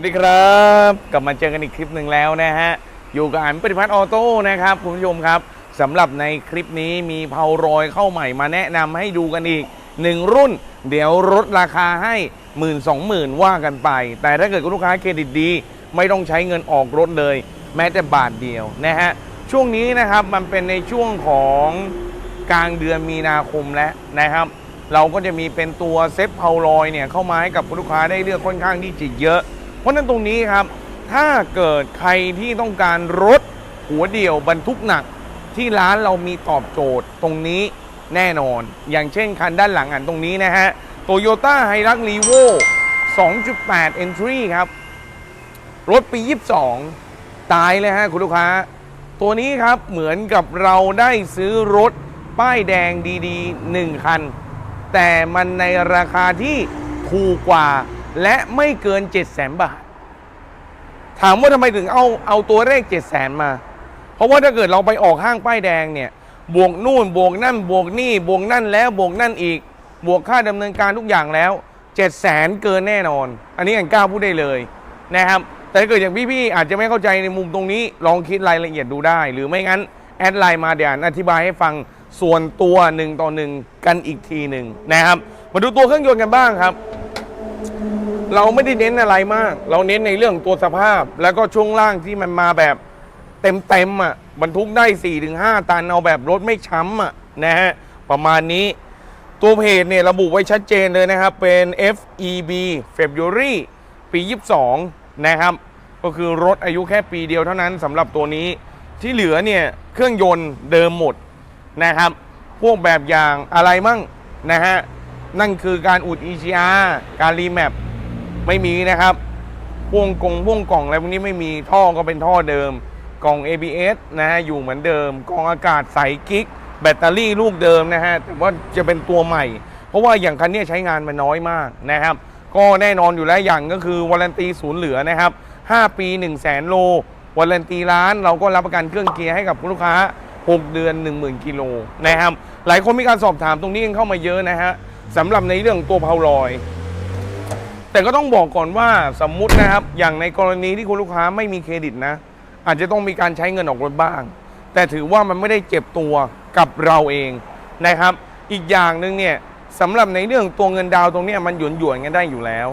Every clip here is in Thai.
วัสดีครับ กลับมาเจอกันอีกคลิปหนึ่งแล้วนะฮะ อยู่กับอันปฏิพัฒน์ออโต้นะครับคุณผู้ชมครับสำหรับในคลิปนี้มีเพารอยเข้าใหม่มาแนะนำให้ดูกันอีกหนึ่งรุ่น เดี๋ยวลดราคาให้หมื่นสองหมื่นว่ากันไป แต่ถ้าเกิดคุณลูกค้าเครดิตดี ไม่ต้องใช้เงินออกรถเลย แม้แต่บาทเดียวนะฮะ ช่วงนี้นะครับมันเป็นในช่วงของกลางเดือนมีนาคมแล้วนะครับ เราก็จะมีเป็นตัวเซฟเพาลอยเนี่ยเข้ามาให้กับคุณลูกค้าได้เลือกค่อนข้างที่จะเยอะ เพราะนั้นตรงนี้ครับ ถ้าเกิดใครที่ต้องการรถหัวเดี่ยวบรรทุกหนัก ที่ร้านเรามีตอบโจทย์ตรงนี้แน่นอน อย่างเช่นคันด้านหลังอันตรงนี้นะฮะโตโยต้าไฮรักรีโว2.8 Entry ครับ รถปี 22 ตายเลยฮะคุณลูกค้า ตัวนี้ครับเหมือนกับเราได้ซื้อรถป้ายแดงดีๆ 1 คัน แต่มันในราคาที่ถูกกว่า และไม่เกิน7 0 0 0 0 0บาท ถามว่าทำไมถึงเอาเอาตัวเลข7 0 0 0 0 0มา เพราะว่าถ้าเกิดเราไปออกห้างป้ายแดงเนี่ยบวกนู่นบวกนั่นบวกนี่บวกนั่นแล้วบวกนั่นอีก บวกค่าดำเนินการทุกอย่างแล้ว7 0 0 0 0 0เกินแน่นอน อันนี้อย่างกล้าพูดได้เลยนะครับ แต่ถ้าเกิดอย่างพี่ๆอาจจะไม่เข้าใจในมุมตรงนี้ ลองคิดรายละเอียดดูได้ หรือไม่งั้นแอดไลน์มาเดี๋ยวอธิบายให้ฟังส่วนตัวหนึ่งต่อหนึ่งกันอีกทีหนึ่งนะครับ มาดูตัวเครื่องยนต์กันบ้างครับ เราไม่ได้เน้นอะไรมาก เราเน้นในเรื่องตัวสภาพ แล้วก็ช่วงล่างที่มันมาแบบเต็มๆอะบรรทุกได้4-5ตันเอาแบบรถไม่ช้ำอะนะฮะประมาณนี้ ตัวเพจเนี่ยระบุไว้ชัดเจนเลยนะครับ เป็น FEB February ปี 22 นะครับ ก็คือรถอายุแค่ปีเดียวเท่านั้นสำหรับตัวนี้ที่เหลือเนี่ยเครื่องยนต์เดิมหมดนะครับ พวกแบบอย่างอะไรมั่งนะฮะนั่นคือการอุด EGR การรีแมป ไม่มีนะครับพ่วงกงพ่วงกล่องอะไรพวกนี้ไม่มีท่อก็เป็นท่อเดิม กล่อง ABS นะฮะอยู่เหมือนเดิมกล่องอากาศใสกิ๊ก แบตเตอรี่ลูกเดิมนะฮะแต่ว่าจะเป็นตัวใหม่ เพราะว่าอย่างคันนี้ใช้งานมันน้อยมากนะครับ ก็แน่นอนอยู่แล้วอย่างก็คือวารันตีศูนย์เหลือนะครับ 5 ปี 1 0 0 0 0แสนโลวารันตีร้านเราก็รับประกันเครื่องเกียร์ให้กับลูกค้า 6 เดือน 10,000กิโลนะครับหลายคนมีการสอบถามตรงนี้กันเข้ามาเยอะนะฮะสำหรับในเรื่องตัวเพาลอย แต่ก็ต้องบอกก่อนว่าสมมุตินะครับ อย่างในกรณีที่คุณลูกค้าไม่มีเครดิตนะ อาจจะต้องมีการใช้เงินออกรถบ้าง แต่ถือว่ามันไม่ได้เจ็บตัวกับเราเองนะครับ อีกอย่างหนึ่งเนี่ยสำหรับในเรื่องตัวเงินดาวตรงนี้มันหยวนหยวนกันได้อยู่แล้ว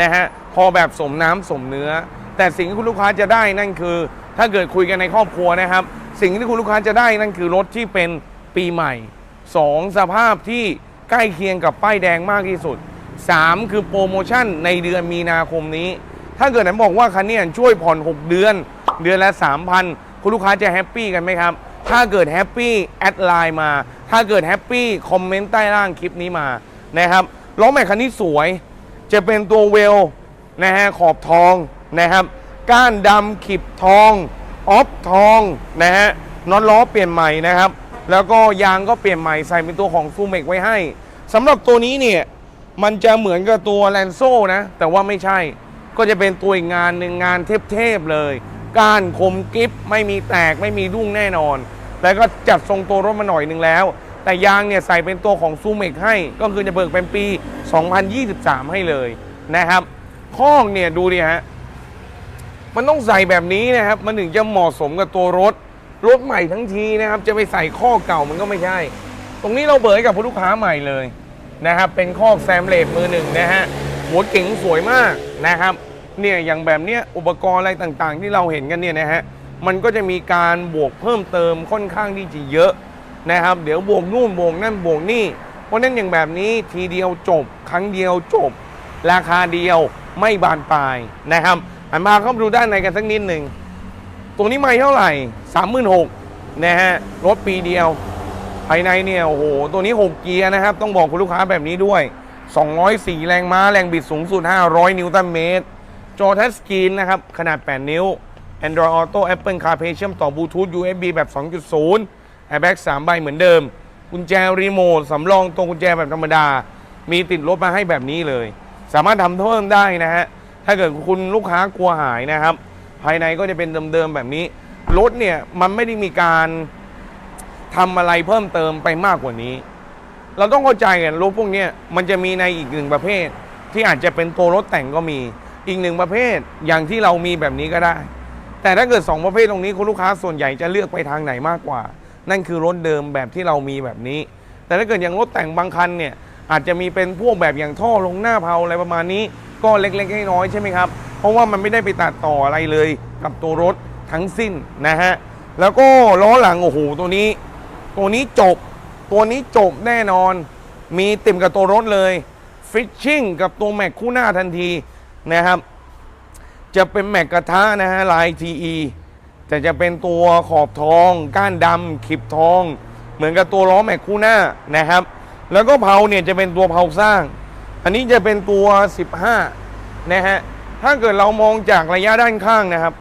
นะฮะพอแบบสมน้ำสมเนื้อ แต่สิ่งที่คุณลูกค้าจะได้นั่นคือ ถ้าเกิดคุยกันในครอบครัวนะครับ สิ่งที่คุณลูกค้าจะได้นั่นคือรถที่เป็นปีใหม่ 2 สภาพที่ใกล้เคียงกับป้ายแดงมากที่สุด 3 คือโปรโมชั่นในเดือนมีนาคมนี้ ถ้าเกิดไหนบอกว่าคันนี้ช่วยผ่อน 6 เดือน เดือนละ 3,000 คุณลูกค้าจะแฮปปี้กันไหมครับ ถ้าเกิดแฮปปี้แอดไลน์มา ถ้าเกิดแฮปปี้คอมเมนต์ใต้ล่างคลิปนี้มานะครับล้อแม็กคันนี้สวย จะเป็นตัวเวลนะฮะขอบทองนะครับ ก้านดำขีบทองออฟทองนะฮะน็อตล้อเปลี่ยนใหม่นะครับ แล้วก็ยางก็เปลี่ยนใหม่ใส่เป็นตัวของซูเมกไว้ให้สำหรับตัวนี้เนี่ย มันจะเหมือนกับตัวแลนโซ่นะ แต่ว่าไม่ใช่ ก็จะเป็นตัวอีกงานหนึ่งงานเทพๆเลย ก้านคมกิฟไม่มีแตกไม่มีรุ่งแน่นอน แล้วก็จัดทรงตัวรถมาหน่อยหนึ่งแล้ว แต่ยางเนี่ยใส่เป็นตัวของซูเมกให้ ก็คือจะเบิกเป็นปี 2023 ให้เลยนะครับข้องเนี่ยดูดิฮะ มันต้องใส่แบบนี้นะครับ มันถึงจะเหมาะสมกับตัวรถ รถใหม่ทั้งทีนะครับ จะไปใส่ข้อเก่ามันก็ไม่ใช่ ตรงนี้เราเบิกกับผู้ลูกค้าใหม่เลย นะครับ เป็นข้อแซมเลดมือหนึ่งนะฮะหัวเก๋งสวยมากนะครับเนี่ยอย่างแบบเนี้ยอุปกรณ์อะไรต่างๆ ที่เราเห็นกันเนี่ยนะฮะมันก็จะมีการบวกเพิ่มเติมค่อนข้างที่จะเยอะนะครับ เดี๋ยวบวกนู่นบวกนั่นบวกนี่ เพราะนั้นอย่างแบบนี้ทีเดียวจบ ครั้งเดียวจบ ราคาเดียวไม่บานปลายนะครับอันมาเข้ามาดูด้านในกันสักนิดหนึ่งตรงนี้ไม่เท่าไหร่สามหมื่นหกนะฮะรถปีเดียว ภายในเนี่ยโอ้โหตัวนี้ 6 เกียร์นะครับ ต้องบอกคุณลูกค้าแบบนี้ด้วย 204 แรงม้าแรงบิดสูงสุด 500 นิวตันเมตร จอทัชสกรีนนะครับ ขนาด 8 นิ้ว Android Auto Apple CarPlay เชื่อมต่อบลูทูธ USB แบบ 2.0 Airbag 3 ใบเหมือนเดิม กุญแจรีโมทสำรองตัวกุญแจแบบธรรมดา มีติดรถมาให้แบบนี้เลย สามารถทำเพิ่มได้นะฮะถ้าเกิดคุณลูกค้ากลัวหายนะครับ ภายในก็จะเป็นเดิมๆแบบนี้รถเนี่ยมันไม่ได้มีการ ทำอะไรเพิ่มเติมไปมากกว่านี้ เราต้องเข้าใจกันรถพวกนี้มันจะมีในอีกหนึ่งประเภท ที่อาจจะเป็นตัวรถแต่งก็มีอีกหนึ่งประเภทอย่างที่เรามีแบบนี้ก็ได้ แต่ถ้าเกิด 2 ประเภทตรงนี้คุณลูกค้าส่วนใหญ่จะเลือกไปทางไหนมากกว่า นั่นคือรถเดิมแบบที่เรามีแบบนี้ แต่ถ้าเกิดอย่างรถแต่งบางคันเนี่ยอาจจะมีเป็นพวกแบบอย่างท่อลงหน้าเพลาอะไรประมาณนี้ ก็เล็กๆน้อยๆใช่ไหมครับ เพราะว่ามันไม่ได้ไปตัดต่ออะไรเลยกับตัวรถทั้งสิ้นนะฮะแล้วก็ล้อหลังโอ้โหตัวนี้ ตัวนี้จบ ตัวนี้จบแน่นอน มีติ่มกับตัวรถเลยฟิชชิ่งกับตัวแม็กคู่หน้าทันทีนะครับ จะเป็นแม็กกระทะนะฮะลาย TE แต่จะเป็นตัวขอบทอง ก้านดำขีบทอง เหมือนกับตัวล้อแม็กคู่หน้านะครับ แล้วก็เผาเนี่ยจะเป็นตัวเผาสร้าง อันนี้จะเป็นตัว 15 นะฮะ ถ้าเกิดเรามองจากระยะด้านข้างนะครับ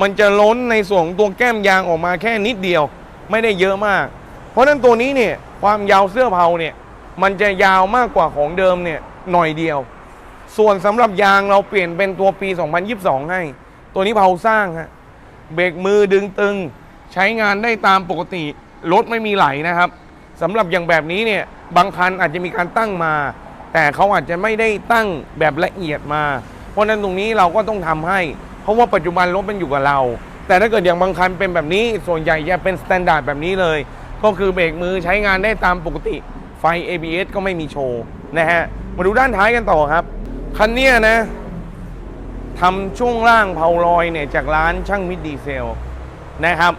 มันจะล้นในส่วนของตัวแก้มยางออกมาแค่นิดเดียว ไม่ได้เยอะมาก เพราะฉะนั้นตัวนี้เนี่ยความยาวเสื้อเผาเนี่ยมันจะยาวมากกว่าของเดิมเนี่ยหน่อยเดียว ส่วนสำหรับยางเราเปลี่ยนเป็นตัวปี 2022 ให้ ตัวนี้เผาสร้างฮะเบรกมือดึงตึง ใช้งานได้ตามปกติรถไม่มีไหลนะครับสำหรับอย่างแบบนี้เนี่ยบางคันอาจจะมีการตั้งมา แต่เขาอาจจะไม่ได้ตั้งแบบละเอียดมา เพราะฉะนั้นตรงนี้เราก็ต้องทำให้ เพราะว่าปัจจุบันรถมันอยู่กับเรา แต่ถ้าเกิดอย่างบางคันเป็นแบบนี้ ส่วนใหญ่จะเป็นสแตนดาร์ดแบบนี้เลย ก็คือเบรกมือใช้งานได้ตามปกติ ไฟ ABS ก็ไม่มีโชว์นะฮะ มาดูด้านท้ายกันต่อครับ คันเนี้ยนะทำช่วงล่างเผาลอยเนี่ยจากร้านช่างมิตรดีเซลนะครับ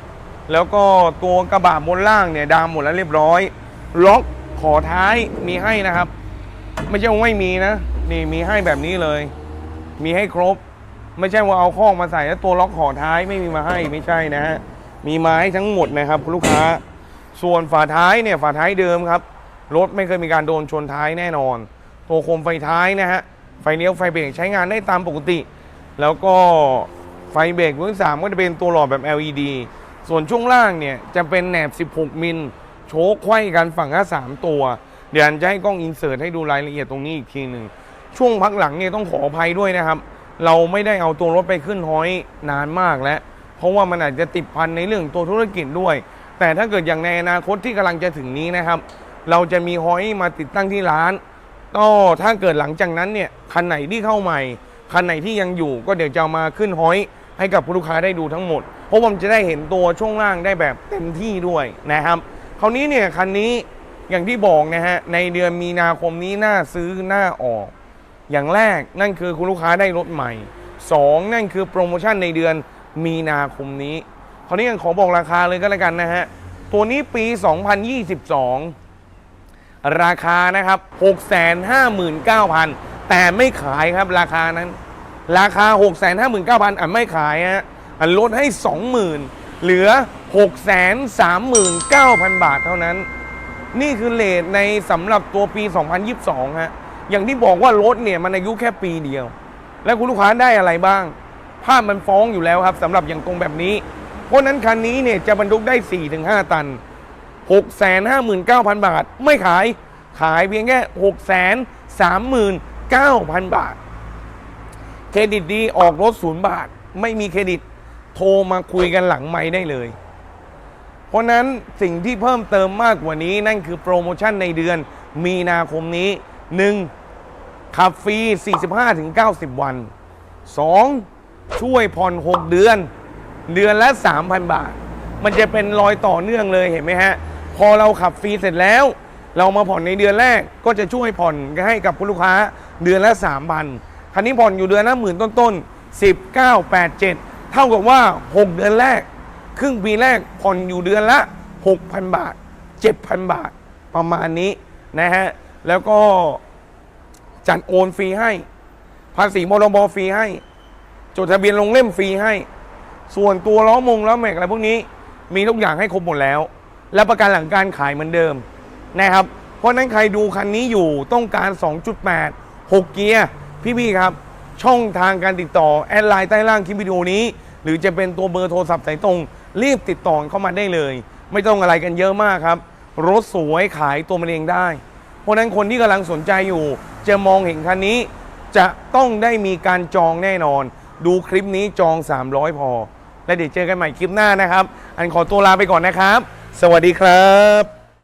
แล้วก็ตัวกระบะบนล่างเนี่ยดามหมดแล้วเรียบร้อย ล็อกขอท้ายมีให้นะครับ ไม่ใช่ว่าไม่มีนะ นี่มีให้แบบนี้เลย มีให้ครบ ไม่ใช่ว่าเอาข้องมาใส่แล้วตัวล็อกขอท้ายไม่มีมาให้ไม่ใช่นะฮะมีไม้ทั้งหมดนะครับคุณลูกค้า ส่วนฝาท้ายเนี่ยฝาท้ายเดิมครับรถไม่เคยมีการโดนชนท้ายแน่นอน ตัวโคมไฟท้ายนะฮะไฟเลี้ยวไฟเบรกใช้งานได้ตามปกติ แล้วก็ไฟเบรกรุ่นสามก็จะเป็นตัวหลอดแบบ LED ส่วนช่วงล่างเนี่ยจะเป็นแหนบ 16 มิลโชคไขว้กันฝั่งละสามตัว เดี๋ยวอันจะให้กล้องอินเสิร์ตให้ดูรายละเอียดตรงนี้อีกทีหนึ่งช่วงพักหลังเนี่ยต้องขออภัยด้วยนะครับ เราไม่ได้เอาตัวรถไปขึ้นห้อยนานมากแล้ว เพราะว่ามันอาจจะติดพันในเรื่องตัวธุรกิจด้วย แต่ถ้าเกิดอย่างในอนาคตที่กำลังจะถึงนี้นะครับ เราจะมีห้อยมาติดตั้งที่ร้านก็ถ้าเกิดหลังจากนั้นเนี่ยคันไหนที่เข้าใหม่คันไหนที่ยังอยู่ก็เดี๋ยวจะมาขึ้นห้อยให้กับผู้ลูกค้าได้ดูทั้งหมด เพราะผมจะได้เห็นตัวช่วงล่างได้แบบเต็มที่ด้วยนะครับ คราวนี้เนี่ยคันนี้อย่างที่บอกนะฮะในเดือนมีนาคมนี้น่าซื้อหน้าออก อย่างแรกนั่นคือคุณลูกค้าได้รถใหม่ 2 นั่นคือโปรโมชั่นในเดือนมีนาคมนี้ คราวนี้ยังขอบอกราคาเลยก็แล้วกันนะฮะ ตัวนี้ปี 2022 ราคานะครับ 659,000 แต่ไม่ขายครับราคานั้น ราคา 659,000อะไม่ขายฮะอะลดให้ 20,000 เหลือ 639,000 บาทเท่านั้น นี่คือเลทในสำหรับตัวปี 2022 ฮะ อย่างที่บอกว่ารถเนี่ยมันอายุแค่ปีเดียว แล้วคุณลูกค้าได้อะไรบ้าง ภาพมันฟ้องอยู่แล้วครับสำหรับอย่างตรงแบบนี้ เพราะนั้นคันนี้เนี่ยจะบรรทุกได้ 4-5 ตัน 659,000 บาท ไม่ขายขายเพียงแค่ 639,000 บาท เครดิตดีออกรถศูนย์บาท ไม่มีเครดิตโทรมาคุยกันหลังไม่ได้เลย เพราะฉะนั้นสิ่งที่เพิ่มเติมมากกว่านี้นั่นคือโปรโมชั่นในเดือนมีนาคมนี้ 1. ขับฟรี 45-90 วัน 2. ช่วยผ่อน 6 เดือน เดือนละ 3,000 บาท มันจะเป็นรอยต่อเนื่องเลยเห็นไหมฮะ พอเราขับฟรีเสร็จแล้ว เรามาผ่อนในเดือนแรกก็จะช่วยผ่อนให้กับคุณลูกค้าเดือนละ 3,000คันนี้ผ่อนอยู่เดือนละหมื่นต้นๆ10 9 8 7 เท่ากับว่า 6 เดือนแรก ครึ่งปีแรกผ่อนอยู่เดือนละ 6,000 บาท 7,000 บาทประมาณนี้นะฮะ แล้วก็ จัดโอนฟรีให้ ภาษีมรบฟรีให้ จดทะเบียนลงเล่มฟรีให้ ส่วนตัวล้อมงล้อแม็กอะไรพวกนี้ มีทุกอย่างให้ครบหมดแล้ว และประกันหลังการขายเหมือนเดิมนะครับ เพราะนั้นใครดูคันนี้อยู่ต้องการ 2.8 6 เกียร์พี่ๆครับ ช่องทางการติดต่อ แอดไลน์ใต้ล่างคลิปวิดีโอนี้ หรือจะเป็นตัวเบอร์โทรศัพท์สายตรง รีบติดต่อเข้ามาได้เลย ไม่ต้องอะไรกันเยอะมากครับ รถสวยขายตัวมันเองได้ เพราะนั้นคนที่กำลังสนใจอยู่ จะมองเห็นคันนี้ จะต้องได้มีการจองแน่นอน ดูคลิปนี้จอง 300 พอ และเดี๋ยวเจอกันใหม่คลิปหน้านะครับ อันขอตัวลาไปก่อนนะครับ สวัสดีครับ